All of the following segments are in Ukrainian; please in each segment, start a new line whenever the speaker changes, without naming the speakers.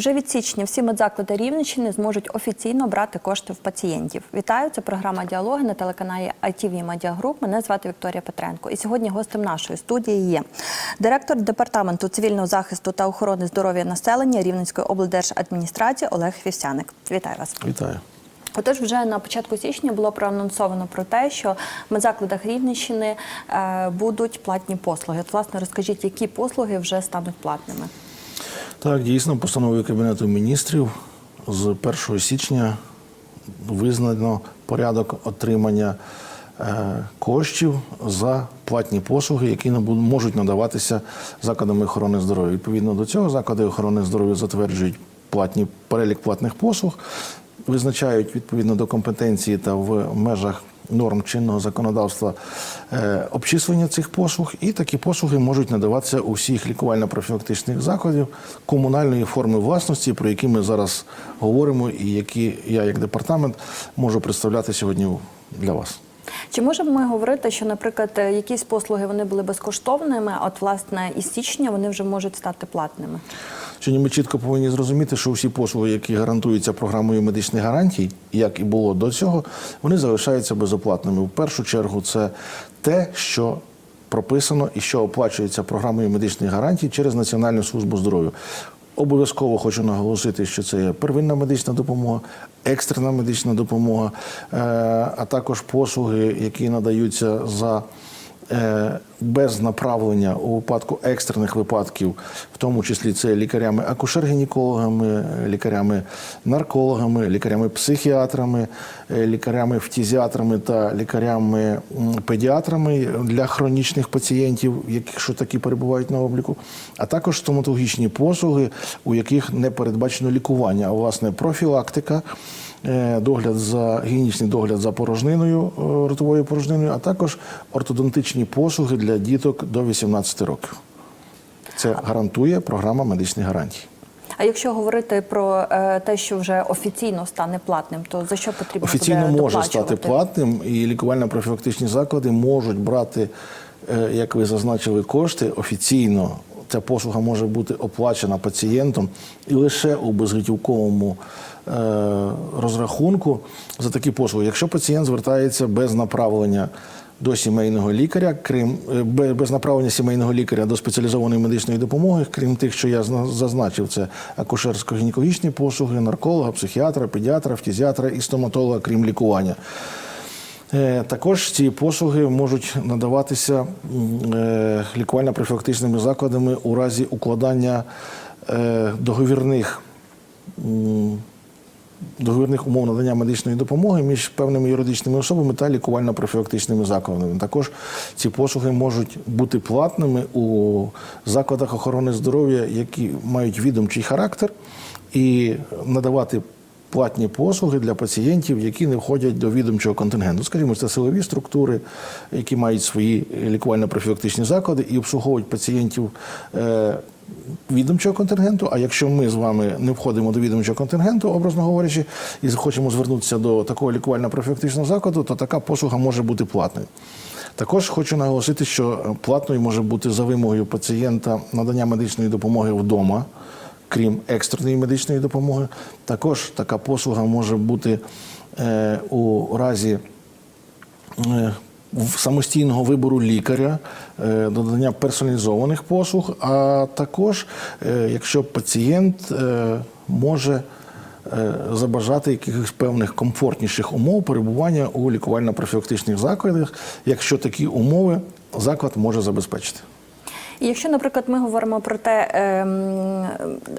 Вже від січня всі медзаклади Рівненщини зможуть офіційно брати кошти в пацієнтів. Вітаю, це програма «Діалоги» на телеканалі ITV Media Group. Мене звати Вікторія Петренко. І сьогодні гостем нашої студії є директор департаменту цивільного захисту та охорони здоров'я населення Рівненської облдержадміністрації Олег Фівсяник. Вітаю вас.
Вітаю.
Отож, вже на початку січня було проанонсовано про те, що в медзакладах Рівненщини е, будуть платні послуги. От, власне, розкажіть, які послуги вже стануть платними?
Так, дійсно, постановою Кабінету міністрів з 1 січня визнано порядок отримання е, коштів за платні послуги, які можуть надаватися закладами охорони здоров'я. Відповідно до цього, заклади охорони здоров'я затверджують платні перелік платних послуг, визначають відповідно до компетенції та в межах норм чинного законодавства е, обчислення цих послуг, і такі послуги можуть надаватися у всіх лікувально-профілактичних закладів комунальної форми власності, про які ми зараз говоримо, і які я, як департамент, можу представляти сьогодні для вас.
Чи можемо ми говорити, що, наприклад, е, якісь послуги вони були безкоштовними, а от власне із січня вони вже можуть стати платними?
Сьогодні ми чітко повинні зрозуміти, що всі послуги, які гарантуються програмою медичних гарантій, як і було до цього, вони залишаються безоплатними. В першу чергу, це те, що прописано і що оплачується програмою медичних гарантій через Національну службу здоров'я. Обов'язково хочу наголосити, що це є первинна медична допомога, екстрена медична допомога, е, а також послуги, які надаються за без направлення у випадку екстрених випадків, в тому числі це лікарями акушер-гінекологами, лікарями наркологами, лікарями психіатрами, е, лікарями фтізіатрами та лікарями-педіатрами для хронічних пацієнтів, якщо такі перебувають на обліку, а також стоматологічні послуги, у яких не передбачено лікування, а власне профілактика е, догляд за гігієнічний догляд за порожниною, е, ротовою порожниною, а також ортодонтичні послуги для діток до 18 років. Це гарантує програма медичних гарантій.
А якщо говорити про е, те, що вже офіційно стане платним, то за що потрібно
Офіційно
буде
може стати платним, і лікувально-профілактичні заклади можуть брати, е, як ви зазначили, кошти офіційно. Ця послуга може бути оплачена пацієнтом і лише у безготівковому е, розрахунку за такі послуги. Якщо пацієнт звертається без направлення до сімейного лікаря, крім е, без направлення сімейного лікаря до спеціалізованої медичної допомоги, крім тих, що я зна- зазначив, це акушерсько-гінекологічні послуги, нарколога, психіатра, педіатра, фтізіатра і стоматолога, крім лікування. Е, Також ці послуги можуть надаватися е, лікувально-профілактичними закладами у разі укладання е, договірних договірних умов надання медичної допомоги між певними юридичними особами та лікувально-профілактичними закладами. Також ці послуги можуть бути платними у закладах охорони здоров'я, які мають відомчий характер, і надавати платні послуги для пацієнтів, які не входять до відомчого контингенту. Скажімо, це силові структури, які мають свої лікувально-профілактичні заклади і обслуговують пацієнтів. е, відомчого контингенту. А якщо ми з вами не входимо до відомчого контингенту, образно говорячи, і хочемо звернутися до такого лікувально-профілактичного закладу, то така послуга може бути платною. Також хочу наголосити, що платною може бути за вимогою пацієнта надання медичної допомоги вдома, крім екстреної медичної допомоги. Також така послуга може бути е, у разі е, самостійного вибору лікаря, е, додання персоналізованих послуг, а також якщо пацієнт може забажати якихось певних комфортніших умов перебування у лікувально-профілактичних закладах, якщо такі умови заклад може забезпечити.
І якщо, наприклад, ми говоримо про те, ем,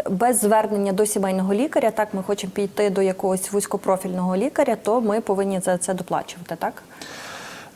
без звернення до сімейного лікаря, так ми хочемо піти до якогось вузькопрофільного лікаря, то ми повинні за це доплачувати, так?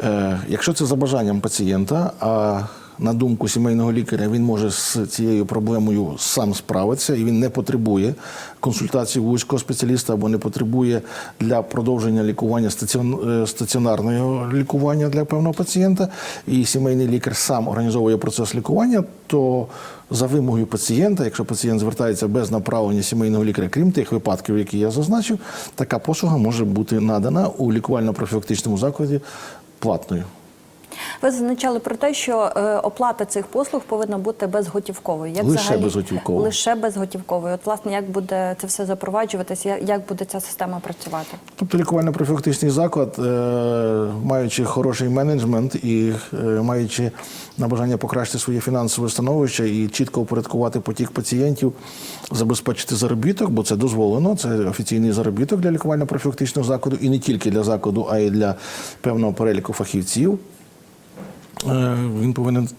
Е, Якщо це за бажанням пацієнта, а на думку сімейного лікаря, він може з цією проблемою сам справитися і він не потребує консультації вузького спеціаліста або не потребує для продовження лікування е, стаціонарного лікування для певного пацієнта, і сімейний лікар сам організовує процес лікування, то за вимогою пацієнта, якщо пацієнт звертається без направлення сімейного лікаря, крім тих випадків, які я зазначив, така послуга може бути надана у лікувально-профілактичному закладі платною.
Ви зазначали про те, що е, оплата цих послуг повинна бути безготівковою. Як
Лише
взагалі?
безготівковою.
Лише безготівковою. От, власне, як буде це все запроваджуватися, як- буде ця система працювати?
Тобто лікувально-профілактичний заклад, е, маючи хороший менеджмент і е, маючи на бажання покращити своє фінансове становище і чітко упорядкувати потік пацієнтів, забезпечити заробіток, бо це дозволено. Це офіційний заробіток для лікувально-профілактичного закладу, і не тільки для закладу, а й для певного переліку фахівців. Е, Він повинен.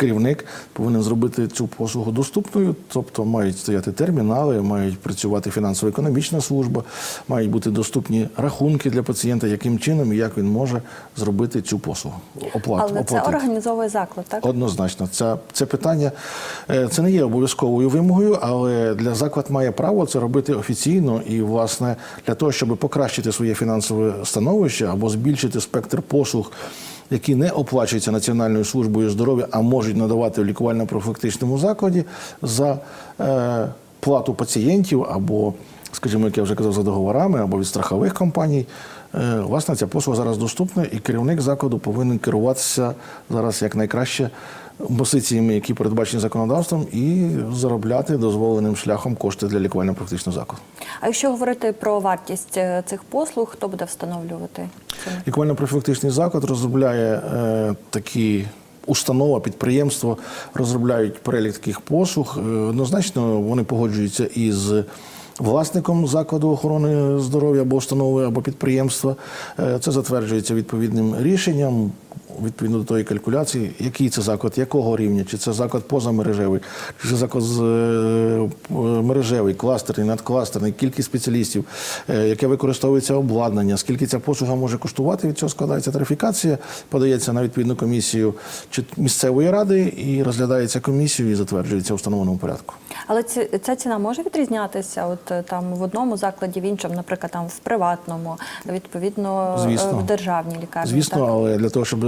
Керівник повинен зробити цю послугу доступною, тобто мають стояти термінали, мають працювати фінансово-економічна служба, мають бути доступні рахунки для пацієнта, яким чином і як він може зробити цю послугу. Оплату
Але це організовує заклад, так?
Однозначно, це, це питання е, це не є обов'язковою вимогою, але для заклад має право це робити офіційно і, власне, для того, щоб покращити своє фінансове становище або збільшити спектр послуг, які не оплачуються Національною службою здоров'я, а можуть надавати в лікувально-профілактичному закладі за е, плату пацієнтів або, скажімо, як я вже казав, за договорами або від страхових компаній. Е, Власне, ця послуга зараз доступна, і керівник закладу повинен керуватися зараз як найкраще позиціями, які передбачені законодавством, і заробляти дозволеним шляхом кошти для лікувально-практичного закладу.
А якщо говорити про вартість е, цих послуг, хто буде встановлювати?
Лікувально-профілактичний заклад розробляє е, такі. Установа, підприємство розробляють перелік таких послуг. Е, Однозначно вони погоджуються із власником закладу охорони здоров'я або установи або підприємства. Е, Це затверджується відповідним рішенням. Відповідно до тої калькуляції, який це заклад, якого рівня, чи це заклад позамережевий, чи це заклад з, е, мережевий, кластерний, надкластерний, кількість спеціалістів, е, яке використовується обладнання, скільки ця послуга може коштувати, від цього складається тарифікація, подається на відповідну комісію чи місцевої ради і розглядається комісією і затверджується в встановленому порядку.
Але ця ціна може відрізнятися от е, там в одному закладі, в іншому, наприклад, там в приватному, відповідно
Звісно.
в державній лікарні.
Звісно,
так?
але для того, щоб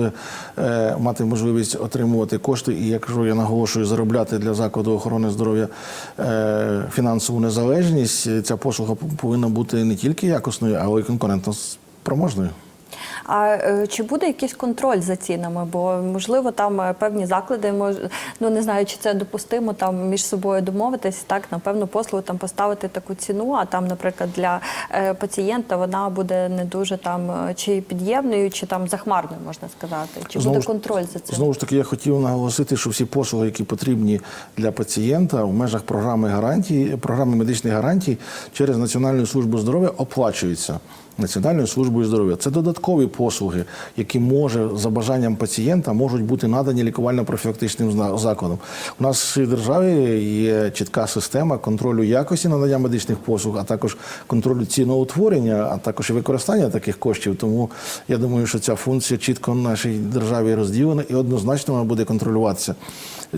е, мати можливість отримувати кошти, і якщо я наголошую, заробляти для закладу охорони здоров'я е, фінансову незалежність, ця послуга повинна бути не тільки якісною, але й конкурентно спроможною.
А е, чи буде якийсь контроль за цінами? Бо можливо там е, певні заклади мож... ну не знаю, чи це допустимо там між собою домовитись, так на певну послугу там поставити таку ціну, а там, наприклад, для е, пацієнта вона буде не дуже там чи під'ємною, чи там захмарною, можна сказати. Чи
Знову
буде
ж-
контроль за цим?
Знову ж таки, я хотів наголосити, що всі послуги, які потрібні для пацієнта в межах програми гарантій, програми медичних гарантій через Національну службу здоров'я оплачуються. Національною службою здоров'я це додаткові послуги, які може за бажанням пацієнта можуть бути надані лікувально-профілактичним закладом. У нас в державі є чітка система контролю якості надання медичних послуг, а також контролю ціноутворення, а також і використання таких коштів. Тому я думаю, що ця функція чітко в нашій державі розділена і однозначно вона буде контролюватися.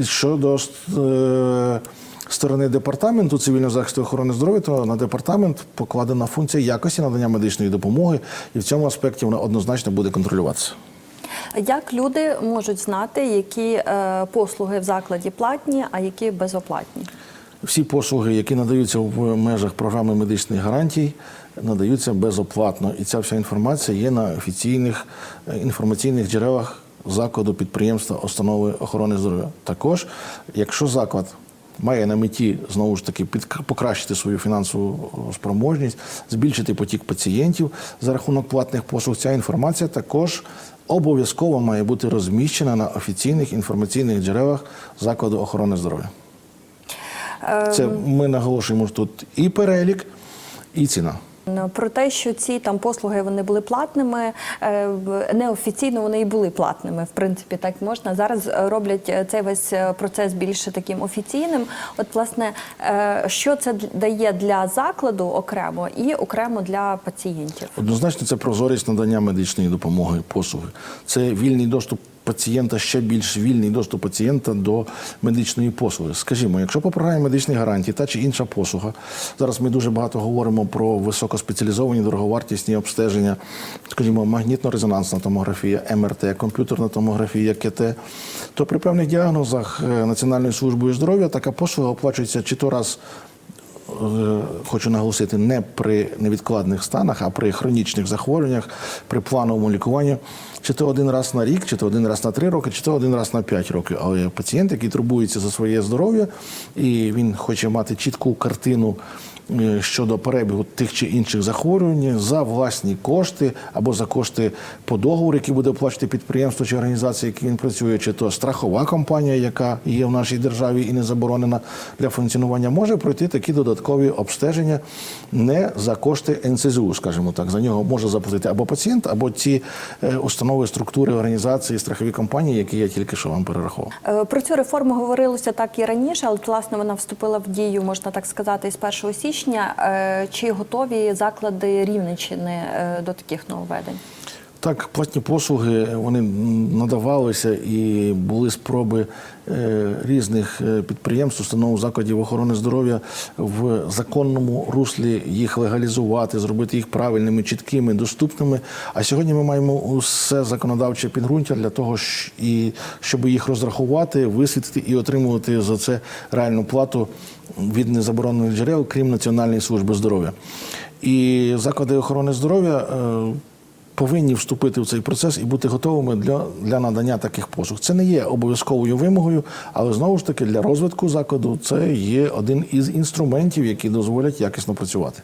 Щодо е, сторони департаменту цивільного захисту і охорони здоров'я, то на департамент покладена функція якості надання медичної допомоги, і в цьому аспекті вона однозначно буде контролюватися.
Як люди можуть знати, які е, послуги в закладі платні, а які безоплатні?
Всі послуги, які надаються в межах програми медичних гарантій, надаються безоплатно. І ця вся інформація є на офіційних е, інформаційних джерелах закладу, підприємства, установи охорони здоров'я. Також, якщо заклад має на меті знову ж таки під, покращити свою фінансову спроможність, збільшити потік пацієнтів за рахунок платних послуг, ця інформація також обов'язково має бути розміщена на офіційних інформаційних джерелах закладу охорони здоров'я. Це ми наголошуємо тут і перелік, і ціна.
Про те, що ці там послуги вони були платними, е, неофіційно вони і були платними. В принципі, так можна. Зараз е, роблять е, цей весь е, процес більше таким офіційним. От, власне, е, що це дає для закладу окремо і окремо для пацієнтів?
Однозначно, це прозорість надання медичної допомоги, послуги. Це вільний доступ пацієнта, ще більш вільний доступ пацієнта до медичної послуги. Скажімо, якщо по програмі медичних гарантій та чи інша послуга, зараз ми дуже багато говоримо про високоспеціалізовані дороговартісні обстеження, скажімо, магнітно-резонансна томографія, МРТ, комп'ютерна томографія, КТ, то при певних діагнозах е, Національною службою здоров'я така послуга оплачується чи то раз хочу наголосити, не при невідкладних станах, а при хронічних захворюваннях, при плановому лікуванні, чи то один раз на рік, чи то один раз на три роки, чи то один раз на п'ять років. Але пацієнт, який турбується за своє здоров'я, і він хоче мати чітку картину. Е, Щодо перебігу тих чи інших захворювань за власні кошти або за кошти по договору, який буде оплачувати підприємство чи організація, які він працює, чи то страхова компанія, яка є в нашій державі і не заборонена для функціонування, може пройти такі додаткові обстеження не за кошти НСЗУ, скажімо так. За нього може заплатити або пацієнт, або ті е, установи, структури, організації, страхові компанії, які я тільки що вам перерахував.
Е, Про цю реформу говорилося так і раніше, але власне вона вступила в дію, можна так сказати, із 1 січня. Е, Чи готові заклади Рівненщини е, до таких нововведень?
Так, платні послуги вони надавалися і були спроби е, різних е, підприємств, установ закладів охорони здоров'я в законному руслі їх легалізувати, зробити їх правильними, чіткими, доступними. А сьогодні ми маємо усе законодавче підґрунтя для того, щоб їх розрахувати, висвітлити і отримувати за це реальну плату від незаборонених джерел, крім Національної служби здоров'я. І заклади охорони здоров'я. Повинні вступити в цей процес і бути готовими для, для надання таких послуг. Це не є обов'язковою вимогою, але знову ж таки для розвитку закладу це є один із інструментів, які дозволять якісно працювати.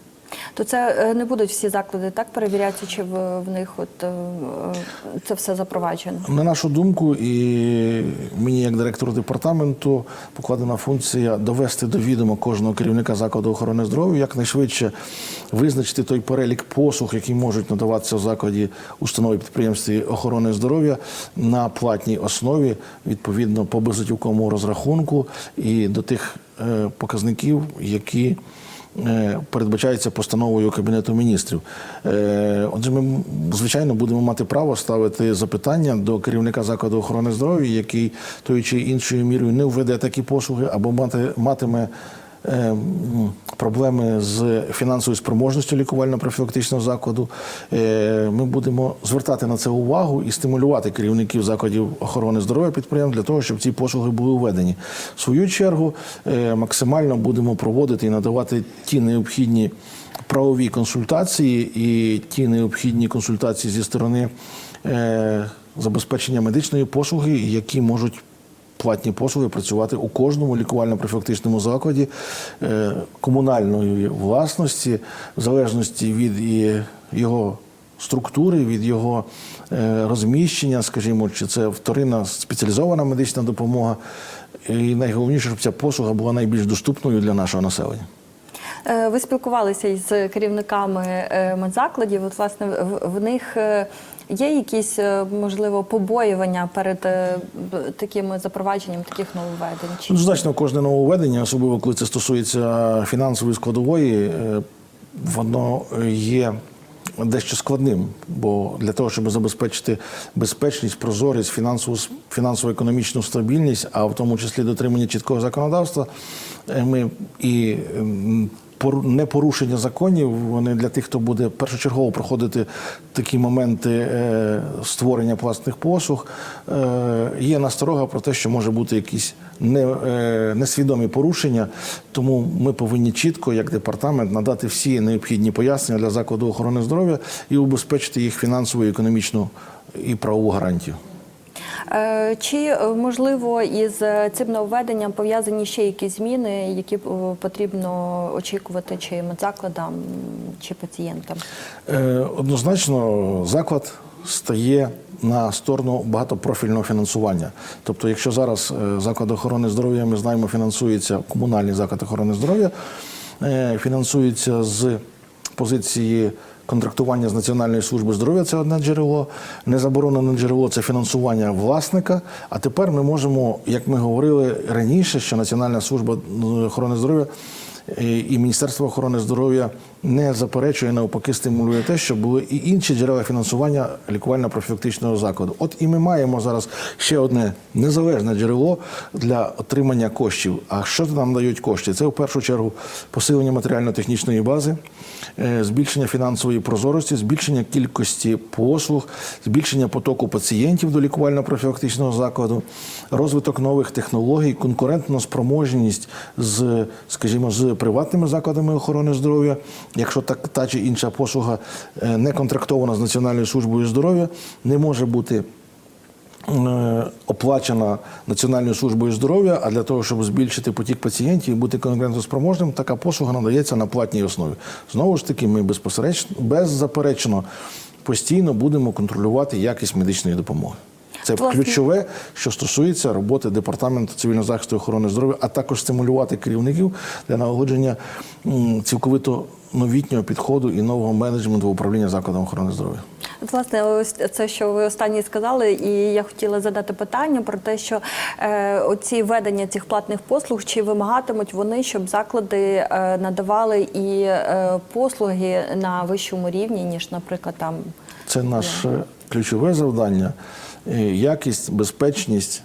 То це е, не будуть всі заклади так перевірятися, чи в, в них от е, е, це все запроваджено?
На нашу думку, і мені, як директору департаменту, покладена функція довести до відома кожного керівника закладу охорони здоров'я, якнайшвидше визначити той перелік послуг, які можуть надаватися в закладі установи підприємстві охорони здоров'я на платній основі, відповідно по безготівковому розрахунку і до тих показників, які передбачається постановою Кабінету міністрів. Е, Отже, ми, звичайно, будемо мати право ставити запитання до керівника закладу охорони здоров'я, який тою чи іншою мірою не введе такі послуги або мати, матиме е, проблеми з фінансовою спроможністю лікувально-профілактичного закладу. Е, Ми будемо звертати на це увагу і стимулювати керівників закладів охорони здоров'я підприємств для того, щоб ці послуги були введені. В свою чергу е, максимально будемо проводити і надавати ті необхідні правові консультації і ті необхідні консультації зі сторони е, забезпечення медичної послуги, які можуть платні послуги працювати у кожному лікувально-профілактичному закладі е, комунальної власності, в залежності від його структури, від його е, розміщення, скажімо, чи це вторинна спеціалізована медична допомога. І найголовніше, щоб ця послуга була найбільш доступною для нашого населення.
Е, Ви спілкувалися із керівниками медзакладів. От, власне, в- них є якісь, е, можливо, побоювання перед е, такими запровадженням таких нововведень? Чи
Однозначно, кожне нововведення, особливо коли це стосується фінансової складової, е, воно є дещо складним. Бо для того, щоб забезпечити безпечність, прозорість, фінансову фінансово-економічну стабільність, а в тому числі дотримання чіткого законодавства, ми і непорушення законів, вони для тих, хто буде першочергово проходити такі моменти е, створення власних послуг, е, є насторога про те, що може бути якісь е, несвідомі порушення. Тому ми повинні чітко, як департамент, надати всі необхідні пояснення для закладу охорони здоров'я і убезпечити їх фінансову, економічну і правову гарантію.
Е, Чи е, можливо із е, цим нововведенням пов'язані ще якісь зміни, які потрібно очікувати чи медзакладам, чи пацієнтам?
Однозначно, заклад стає на сторону багатопрофільного фінансування. Тобто, якщо зараз заклад охорони здоров'я, ми знаємо, фінансується комунальний заклад охорони здоров'я, фінансується з позиції. Контрактування з Національної служби здоров'я це одне джерело, незаборонене джерело це фінансування власника. А тепер ми можемо, як ми говорили раніше, що Національна служба охорони здоров'я е, і Міністерство охорони здоров'я не заперечує, навпаки, стимулює те, щоб були і інші джерела фінансування лікувально-профілактичного закладу. От і ми маємо зараз ще одне незалежне джерело для отримання коштів. А що нам дають кошти? Це в першу чергу посилення матеріально-технічної бази, е, збільшення фінансової прозорості, збільшення кількості послуг, збільшення потоку пацієнтів до лікувально-профілактичного закладу, розвиток нових технологій, конкурентна спроможність з, скажімо, з приватними закладами охорони здоров'я. Якщо так та чи інша послуга е, не контрактована з Національною службою здоров'я, не може бути е, оплачена Національною службою здоров'я, а для того, щоб збільшити потік пацієнтів і бути конкурентоспроможним, така послуга надається на платній основі. Знову ж таки, ми безпосередньо, беззаперечно постійно будемо контролювати якість медичної допомоги. Це
Власне-
ключове, що стосується роботи департаменту цивільного захисту і охорони здоров'я, а також стимулювати керівників для налагодження цілковито новітнього підходу і нового менеджменту управління закладом охорони здоров'я.
От, власне, ось це, що ви останнє сказали, і я хотіла задати питання про те, що е, оці ведення цих платних послуг чи вимагатимуть вони, щоб заклади е, надавали і е, послуги на вищому рівні, ніж, наприклад, там
Це наше ключове завдання: якість, безпечність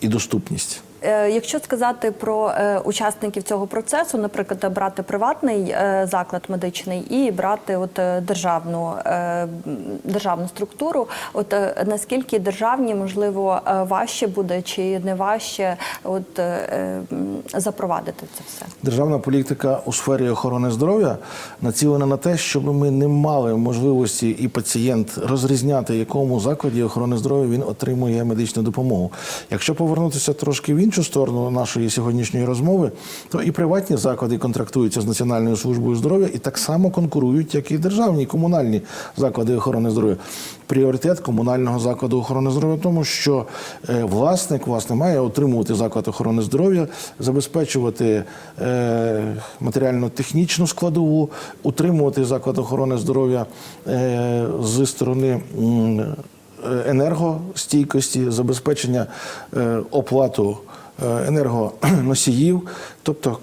і доступність.
Е, Якщо сказати про е, учасників цього процесу, наприклад, брати приватний е, заклад медичний і брати от державну державну структуру, от наскільки державні можливо важче буде чи не важче, от запровадити це все?
Державна політика у сфері охорони здоров'я націлена на те, щоб ми не мали можливості і пацієнт розрізняти, якому закладі охорони здоров'я він отримує медичну допомогу. Якщо повернутися трошки в іншу сторону нашої сьогоднішньої розмови, то і приватні заклади контрактуються з Національною службою здоров'я і так само конкурують, як і державні і комунальні заклади охорони здоров'я. Пріоритет комунального закладу охорони здоров'я тому, що е, власник власне має отримувати заклад охорони здоров'я, забезпечувати е, матеріально-технічну складову, утримувати заклад охорони здоров'я е, зі сторони. Енергостійкості, забезпечення оплату енергоносіїв, тобто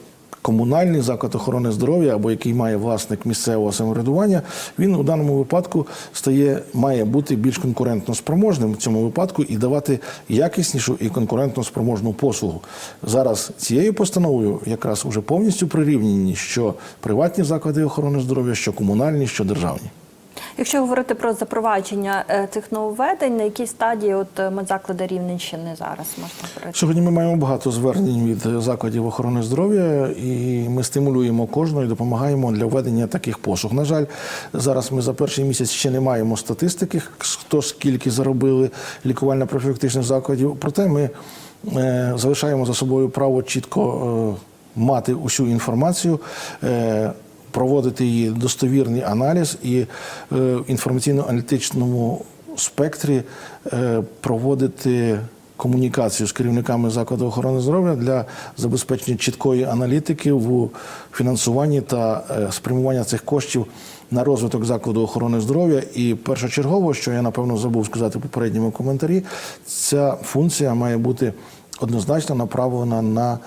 комунальний заклад охорони здоров'я або який має власник місцевого самоврядування, він у даному випадку стає, має бути більш конкурентно спроможним в цьому випадку і давати якіснішу і конкурентно спроможну послугу. Зараз цією постановою якраз уже повністю прирівняні, що приватні заклади охорони здоров'я, що комунальні, що державні.
Якщо говорити про запровадження е, цих нововведень, на якій стадії от е, медзаклади Рівненщини зараз можна говорити?
Сьогодні ми маємо багато звернень від закладів охорони здоров'я, і ми стимулюємо кожного і допомагаємо для введення таких послуг. На жаль, зараз ми за перший місяць ще не маємо статистики, хто скільки заробили лікувально-профілактичних закладів. Проте ми е, залишаємо за собою право чітко е, мати усю інформацію. Проводити її достовірний аналіз і е, в інформаційно-аналітичному спектрі е, проводити комунікацію з керівниками закладу охорони здоров'я для забезпечення чіткої аналітики в фінансуванні та е, спрямування цих коштів на розвиток закладу охорони здоров'я. І першочергово, що я напевно забув сказати в попередньому коментарі, ця функція має бути однозначно направлена на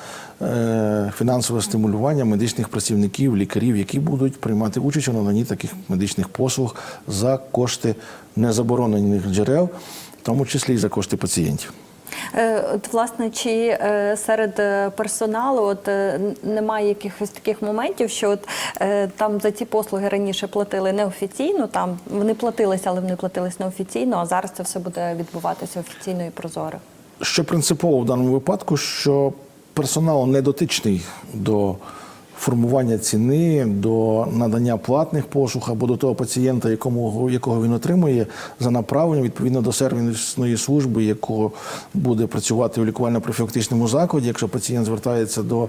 е, фінансове стимулювання медичних працівників, лікарів, які будуть приймати участь у наданні таких медичних послуг за кошти незаборонених джерел, в тому числі і за кошти пацієнтів.
Е, От, власне, чи е, серед персоналу от, немає якихось таких моментів, що от, там за ці послуги раніше платили неофіційно, там вони платилися, але вони платились неофіційно, а зараз це все буде відбуватися офіційно і прозоро.
Що принципово в даному випадку, що персонал не дотичний до формування ціни, до надання платних послуг або до того пацієнта, якому, якого він отримує за направленням відповідно до сервісної служби, якого буде працювати у лікувально-профілактичному закладі, якщо пацієнт звертається до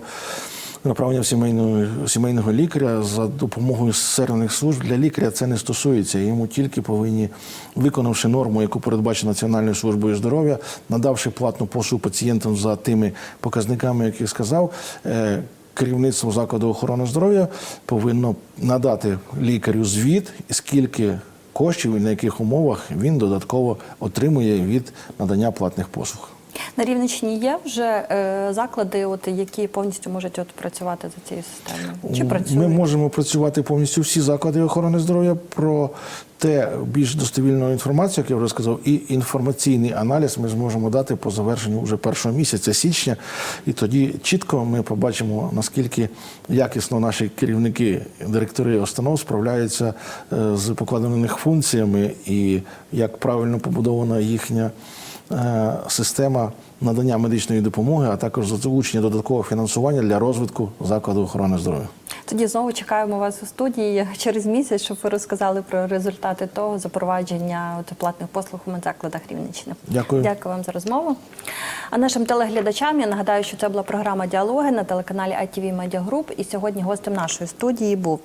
направлення в сімейного, сімейного лікаря за допомогою сервісних служб для лікаря це не стосується. Йому тільки повинні, виконавши норму, яку передбачена Національною службою здоров'я, надавши платну послугу пацієнтам за тими показниками, які сказав. е, Керівництво закладу охорони здоров'я повинно надати лікарю звіт, скільки коштів і на яких умовах він додатково отримує від надання платних послуг.
На Рівненщині є вже е, заклади, от, які повністю можуть от, працювати за цією системою? Чи
Ми можемо працювати повністю всі заклади охорони здоров'я про те більш достовільну інформацію, як я вже сказав, і інформаційний аналіз ми зможемо дати по завершенню вже першого місяця січня. І тоді чітко ми побачимо, наскільки якісно наші керівники, директори установ справляються е, з покладеними функціями і як правильно побудована їхня система надання медичної допомоги, а також залучення додаткового фінансування для розвитку закладу охорони здоров'я.
Тоді знову чекаємо вас у студії через місяць, щоб ви розказали про результати того запровадження платних послуг у медзакладах Рівненщини.
Дякую.
Дякую вам за розмову. А нашим телеглядачам я нагадаю, що це була програма Діалоги на телеканалі ITV Media Group. І сьогодні гостем нашої студії був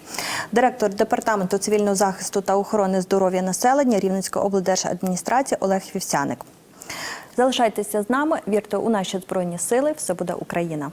директор департаменту цивільного захисту та охорони здоров'я населення Рівненської облдержадміністрації Олег Вівсяник. Залишайтеся з нами, вірте у наші збройні сили. Все буде Україна.